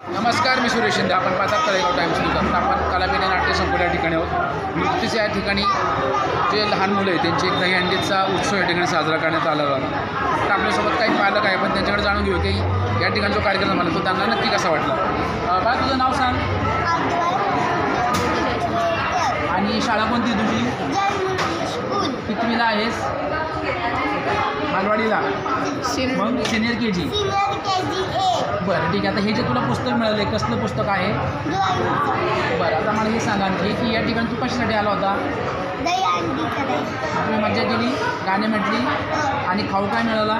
नमस्कार मी सुरेश शिंदे. आपण पाहतात तळेगाव टाइम्स न्यूज. आता आपण कलाबिने नाट्य संकुल या ठिकाणी आहोत. नुकतीच या ठिकाणी जे लहान मुलं आहेत त्यांची एक दहीहंडीचा उत्सव या ठिकाणी साजरा करण्यात आला होता. आता आपल्यासोबत काही पालक आहे पण त्यांच्याकडे जाणून घेऊ की या ठिकाणी जो कार्यक्रम झाला तो त्यांना नक्की कसा वाटला? अं, बा तुझं नाव सांग. आणि शाळा कोणती तुझी? कितवीला आहेस. बालवाडीला मग सिनियर के जी. बरं ठीक आहे. आता हे जे तुला पुस्तक मिळालं आहे कसलं पुस्तक आहे? बरं आता मला हे सांगा आणखी की या ठिकाणी तू कशासाठी आला होता? तुम्ही मज्जा केली गाणे म्हटली आणि खाऊ काय मिळाला?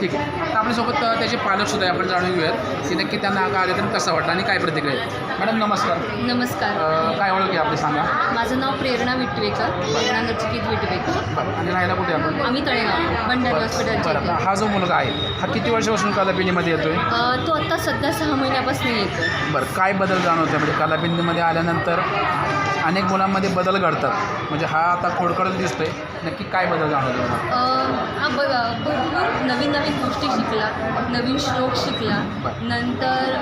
ठीक आहे. आता आपल्यासोबत त्याचे पालकसुद्धा आहे. आपण जाणून घेऊयात की नक्की त्यांना हा कार्यक्रम कसा वाटला आणि काय प्रतिक्रिया मॅडम नमस्कार. नमस्कार. अ, काय ओळख आहे आपली सांगा. माझं नाव प्रेरणा विटवेकर प्रेरणा नचिकेत विटवेकर. बरं आणि राहायला कुठे आपण? आम्ही तळेगाव भंडारी बरं हॉस्पिटलच्या बरं इथे. आता हा जो मुलगा आहे हा किती वर्षापासून कलापिनीमध्ये येतोय? अ, तो आत्ता सध्या सहा महिन्यापासून येतो बरं काय बदल जाणवते म्हणजे कलाबिंदीमध्ये आल्यानंतर अनेक मुलांमध्ये बदल घडतात. म्हणजे हा आता खोडकडच दिसतोय. नक्की काय बदल जाणवतो तुम्हाला? हा बघ भरपूर नवीन नवीन गोष्टी शिकला नवीन श्लोक शिकला. नंतर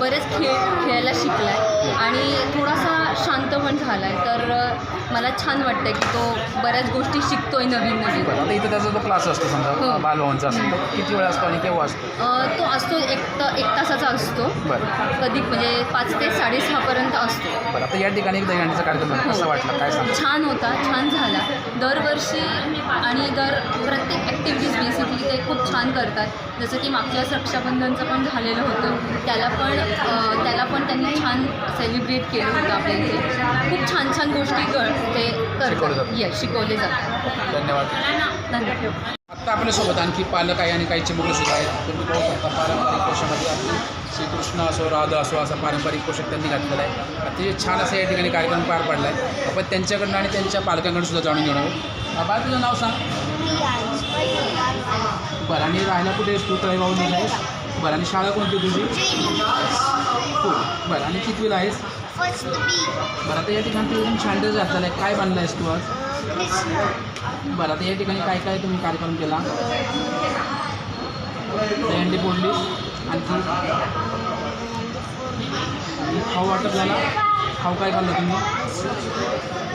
बरेच खेळ खेळायला शिकला आहे आणि थोडासा शांत पण झाला आहे तर मला छान वाटतं की तो बऱ्याच गोष्टी शिकतोय नवीन नवीन बरं आता इथं त्याचा जो क्लास असतो समजा हो. बालभवनचा असतो तो किती वेळ असतो आणि केव्हा असतो? अ, तो असतो एक त एक तासाचा असतो. बरं. कधी म्हणजे पाच ते साडेसहापर्यंत असतो. बरं आता या ठिकाणी दहीहंडीचा कार्यक्रम झाला. कसा वाटला? काय सांगा छान होता छान झाला. दरवर्षी आणि दर प्रत्येक ॲक्टिव्हिटीज बेसिकली ते खूप छान करतात. जसं की मागच्या वेळेस रक्षाबंधनचं पण झालेलं होतं. त्याला पण त्याला पण त्यांनी छान सेलिब्रेट केलं होतं आपल्या इथे खूप छान छान गोष्टी कर ते करतात. येस शिकवले जातात. धन्यवाद. धन्यवाद. आत्ता आपल्यासोबत आणखी पालक आहे आणि काही चिमुकलं सुद्धा आहेत. तुम्ही पाहू शकता पारंपरिक पोषामध्ये आपली श्रीकृष्ण असो राधा असो असा पारंपरिक पोशाख त्यांनी घातलेला आहे. अतिशय छान असा या ठिकाणी कार्यक्रम पार पडला आहे आपण त्यांच्याकडनं आणि त्यांच्या पालकांकडून सुद्धा जाणून घेणार आहोत. बाबा तुझं नाव सांग. बरं आणि राहायला कुठे तू तळेगाव आहेस? बरं आणि शाळा कोणती तुझी? हो बरं आणि कितवीला आहेस? बरं आता या ठिकाणी तू एकदम छान ड्रेस घातलेला आहे काय बांधला आहेस तू आज? बरं आता या ठिकाणी काय काय तुम्ही कार्यक्रम केला? दहंडी फोडली आणखी खाऊ वाटप झाला. खाऊ काय खाल्लं तुम्ही?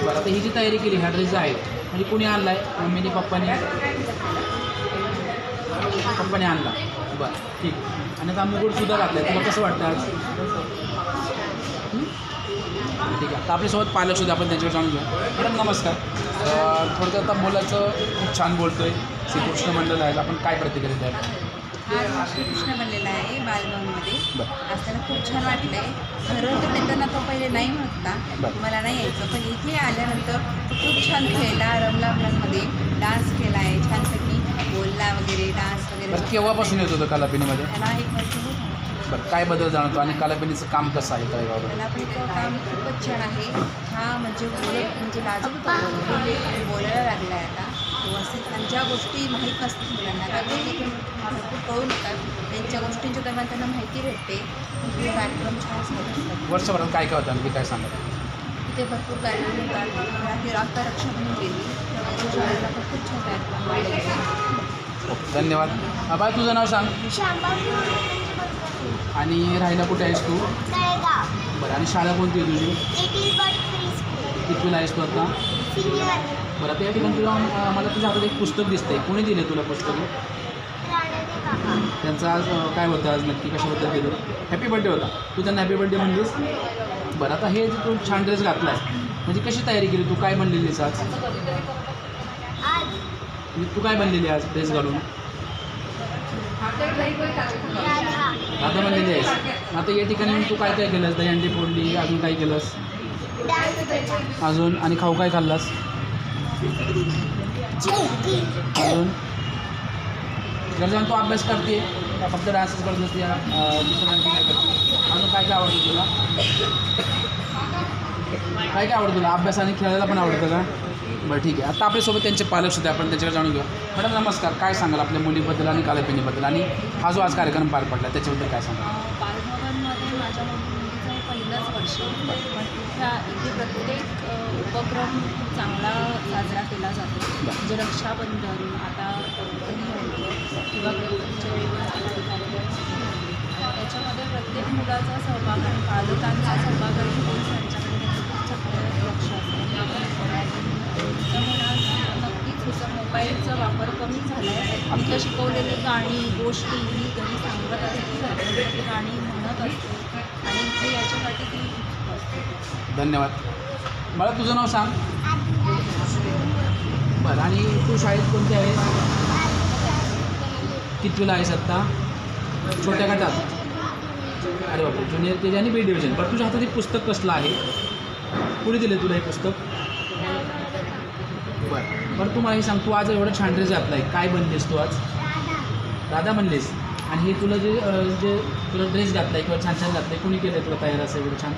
बरं आता ही जी तयारी केली ह्या ड्रेस आहे म्हणजे कुणी आणला आहे मम्मीने पप्पाने? पप्पाने आणला. बरं ठीक. आणि आता मुकुटसुद्धा घातला आहे तुला कसं वाटतं आज? ठीक आहे. तर आपल्यासोबत पालकसुद्धा आपण त्यांच्याकडे जाणून घेऊ. मॅडम नमस्कार. थोडक्यात आता मुलाचं खूप छान बोलतोय श्रीकृष्ण मंडळ आहे. आपण काय प्रतिक्रिया द्याल? हा श्रीकृष्ण बनलेला आहे बालभवनमध्ये. आज त्याला खूप छान वाटलं आहे ठरवलं येताना तो पहिले नाही म्हणता. मला नाही यायचं. पण इथे आल्यानंतर तो खूप छान खेळला रमला मुलांमध्ये डान्स केला आहे. छानपैकी बोलला वगैरे डान्स वगैरे. केव्हापासून येत होतं कलापिनीमध्ये? त्याला एक वर्ष आहे. बरं काय बदल जाणवतो आणि कलापिनीचं काम कसं आहे पण इथं काम खूपच छान आहे. हा म्हणजे म्हणजे म्हणजे बोलायला लागला आहे आता. व्यवस्थित आणि ज्या गोष्टी माहीत नसतात मुलांना त्या गोष्टी पण भरपूर कळून येतात. त्यांच्या गोष्टींच्या दरम्यान त्यांना माहिती भेटते. हे कार्यक्रम छान वर्षभरात काय काय होतं आणखी काय सांगा? तिथे भरपूर कार्यक्रम होतात. रात्री आता रक्षाबंधन गेली. त्यामुळे शाळेला खूप छान कार्यक्रम धन्यवाद. बाय तुझं नाव सांग. आणि राहायला कुठे आहेस तू? बरं आणि शाळा कोणती आहे तुझी? कितवीला आहेस तू आता? बरं आता या ठिकाणी तुला मला तुझ्या हातात एक पुस्तक दिसतंय. कोणी दिले तुला पुस्तक? त्यांचं आज काय होतं आज नक्की? कशाबद्दल दिलं हॅपी बड्डे होता. तू त्यांना हॅपी बड्डे म्हणलीस? बरं आता हे तू छान ड्रेस घातला आहे म्हणजे कशी तयारी केली? तू काय बनलेलीस आज? तू काय बनलेली आज ड्रेस घालून? आता म्हणजे बनलेली आहेस. आता या ठिकाणी येऊन तू काय काय केलंस? दहीहंडी फोडली अजून काय केलंस? अजून आणि खाऊ काय खाल्लास? अजून? जर जाऊन तू अभ्यास करते फक्त डान्सच करत नसते या, दुसरं अजून काय काय आवडतं तुला? काय काय आवडतं तुला? अभ्यास आणि खेळायला पण आवडतं का? बरं ठीक आहे. आता आपल्यासोबत त्यांचे पालक सुद्धा आपण त्यांच्याकडे जाणून घेऊ मॅडम नमस्कार. काय सांगाल आपल्या मुलीबद्दल आणि कालपिनीबद्दल? आणि हा जो आज कार्यक्रम पार पडला त्याच्याबद्दल काय सांगा पहिलंच वर्ष पण ह्या इथे प्रत्येक उपक्रम खूप चांगला साजरा केला जातो. म्हणजे रक्षाबंधन आता किंवा त्याच्यामध्ये प्रत्येक मुलाचा सहभाग आणि पालकांचा सहभाग आणि त्यांच्या लक्ष नक्कीच ह्याचा मोबाईलचा वापर कमी झाला आहे आमच्या शिकवलेली गाणी गोष्टी ही घरी सांगत असते गाणी म्हणत असते. आणि ते याच्यासाठी ती धन्यवाद. मला तुझं नाव सांग. बरं आणि तू शाळेत कोणती आहेस? कितवीला आहेस आत्ता? छोट्या गटात? अरे बापरे ज्युनियर के जी आणि बी डिव्हिजन बरं तुझ्या हातात एक पुस्तक कसलं आहे? कुणी दिलं तुला हे पुस्तक? बरं. बरं तू मला हे सांग तू आज एवढं छान ड्रेस घातला आहे काय बनलीस तू आज? राधा बनलीस. आणि हे तुला जे जे तुला ड्रेस घातला आहे किंवा छान छान घातलं आहे कुणी केलं आहे तुला तयार असं एवढं छान?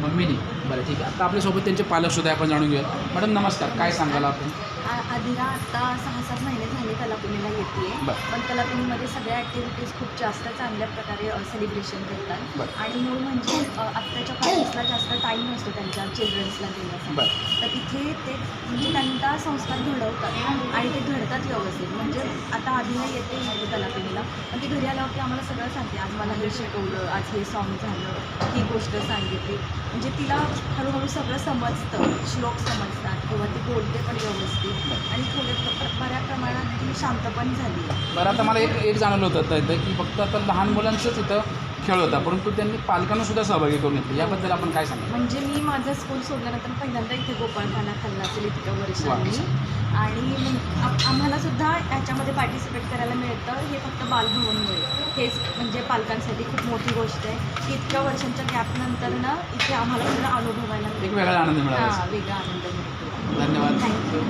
मम्मीनी. बरं ठीक आहे. आता आपल्यासोबत त्यांचे पालक सुद्धा आहे, आपण जाणून घेऊया मॅडम नमस्कार. काय सांगाल आपण? आ- आदिरा आत्ता सहा सात महिने झाले कलाकुनीला येते बरं. पण कलाकुनीमध्ये सगळ्या ॲक्टिव्हिटीज खूप जास्त चांगल्या प्रकारे सेलिब्रेशन करतात. बरं. आणि मूळ म्हणजे अ, आत्ताच्या पॅरेंट्सला जास्त टाईम नसतो त्यांच्या चिल्ड्रन्सला देण्यासाठी बरं. तर तिथे ते म्हणजे त्यांचा संस्कार घडवतात आणि ते घडतात व्यवस्थित. म्हणजे आता आधीला येते म्हणजे कलाकुनीला पण ती घरी आल्यावरती आम्हाला सगळं सांगते आज मला हे शिकवलं आज हे सॉन्ग झालं ही गोष्ट सांगितली. म्हणजे तिला हळूहळू सगळं समजतं श्लोक समजतात किंवा ती बोलते पण व्यवस्थित. आणि थोडे बऱ्या प्रमाणात ती शांत पण झाली. बरं आता मला एक एक जाणवलं होतं की फक्त आता लहान मुलांचंच इथं खेळ होता परंतु त्यांनी पालकांना सुद्धा सहभागी करून घेतलं. याबद्दल आपण काय सांगा म्हणजे मी माझं स्कूल सोडल्यानंतर पहिल्यांदा इथे गोपाळखाना खाल्ला असेल इतक्या वर्षांनी. आणि आम्हाला सुद्धा याच्यामध्ये पार्टिसिपेट करायला मिळतं. हे फक्त बालभवनमुळे हेच म्हणजे पालकांसाठी खूप मोठी गोष्ट आहे. की इतक्या वर्षांच्या गॅपनंतर ना इथे आम्हाला सुद्धा अनुभवायला एक मिळतं वेगळा आनंद मिळाला. हां वेगळा आनंद मिळतो. धन्यवाद. थँक्यू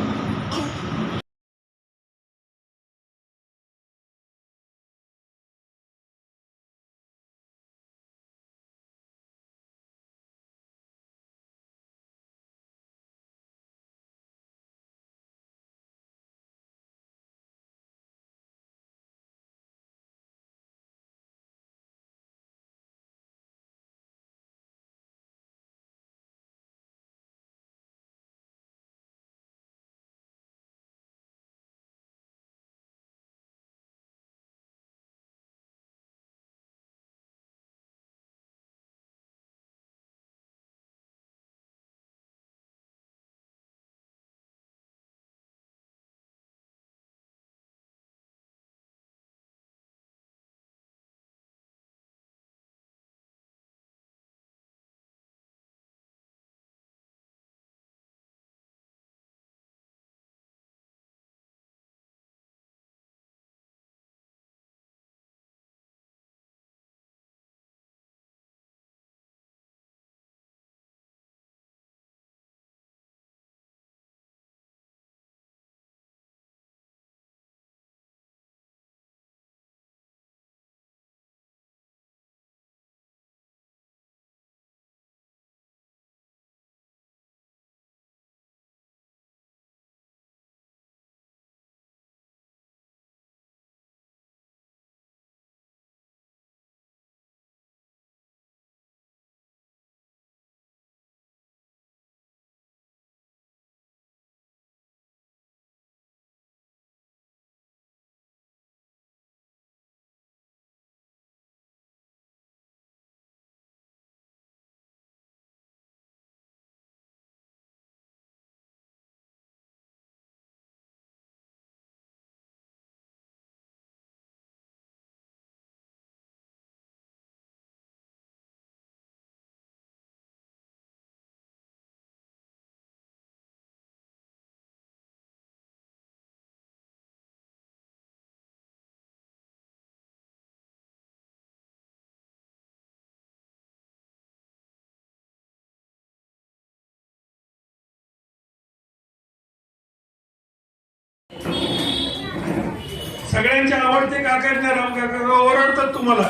सगळ्यांचे आवडते काका राम काका ओरडतात तुम्हाला.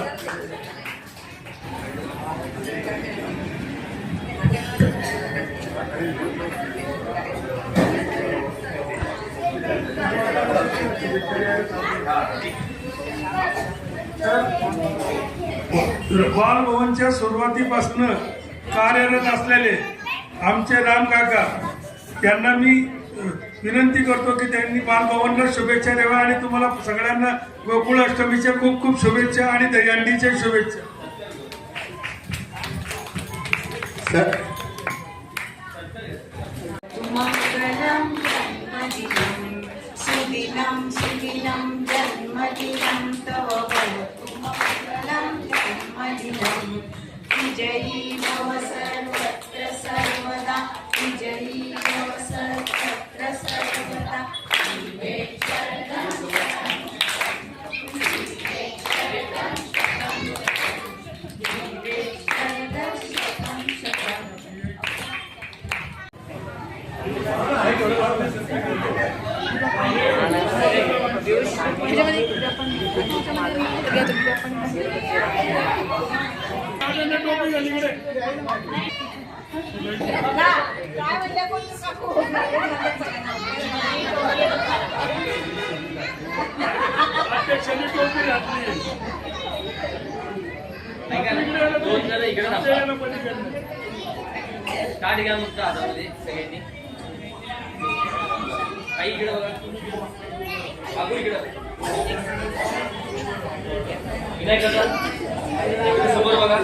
बालभवनच्या सुरुवातीपासून कार्यरत असलेले आमचे राम काका त्यांना मी विनंती करतो की त्यांनी बालभवनला शुभेच्छा द्याव्या आणि तुम्हाला सगळ्यांना गोकुळ अष्टमीच्या खूप खूप शुभेच्छा आणि दहीहंडीच्या शुभेच्छा. विजयी भव सर्वत्र सर्वदा विजयी स्टार्ट घ्या मग हातामध्ये सगळ्यांनी? काही इकडे बघा. बाबू इकडं. विनायक दादा. इकडे समोर बघा.